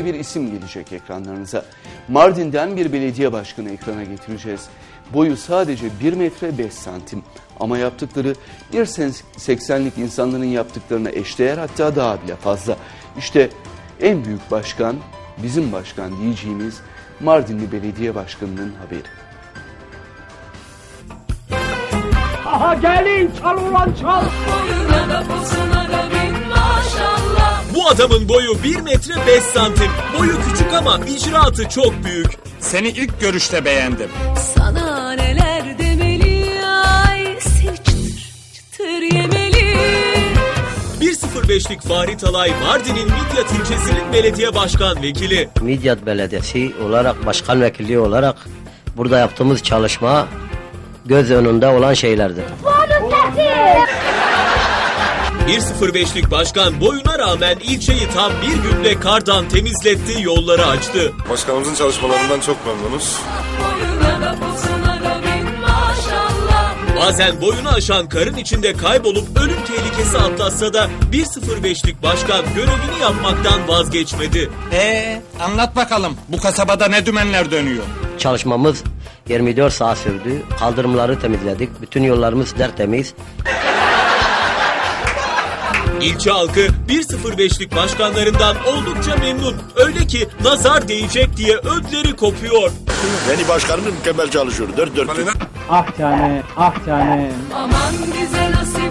bir isim gelecek ekranlarınıza. Mardin'den bir belediye başkanı ekrana getireceğiz. Boyu sadece 1 metre 5 santim ama yaptıkları 1.80'lik insanların yaptıklarına eşdeğer hatta daha bile fazla. İşte en büyük başkan, bizim başkan diyeceğimiz Mardinli belediye başkanının haberi. Aha gelin çal ulan çal. Boyuna da posuna da bin maşallah. Bu adamın boyu 1 metre 5 santim. Boyu küçük ama icraatı çok büyük. Seni ilk görüşte beğendim. Sana neler demeli ay seni çıtır çıtır yemeli. 1.05'lik Fahri Talay Mardin'in Midyat ilçesinin belediye başkan vekili. Midyat Belediyesi olarak, başkan vekili olarak burada yaptığımız çalışma göz önünde olan şeylerdir. 1.05'lik başkan boyuna rağmen ilçeyi tam bir günde kardan temizletti, yolları açtı. Başkanımızın çalışmalarından çok memnunuz. Boyuna da posuna da bin maşallah. Bazen boyunu aşan karın içinde kaybolup ölüm tehlikesi atlatsa da 1.05'lik başkan görevini yapmaktan vazgeçmedi. Ee, anlat bakalım bu kasabada ne dümenler dönüyor? Çalışmamız 24 saat sürdü. Kaldırımları temizledik. Bütün yollarımız tertemiz. İlçe halkı 1.05'lik başkanlarından oldukça memnun. Öyle ki nazar değecek diye ödleri kopuyor. Yeni başkanımız mükemmel çalışıyor. Dört dört. Ah canım ah canım. Aman bize nasip olur inşallah.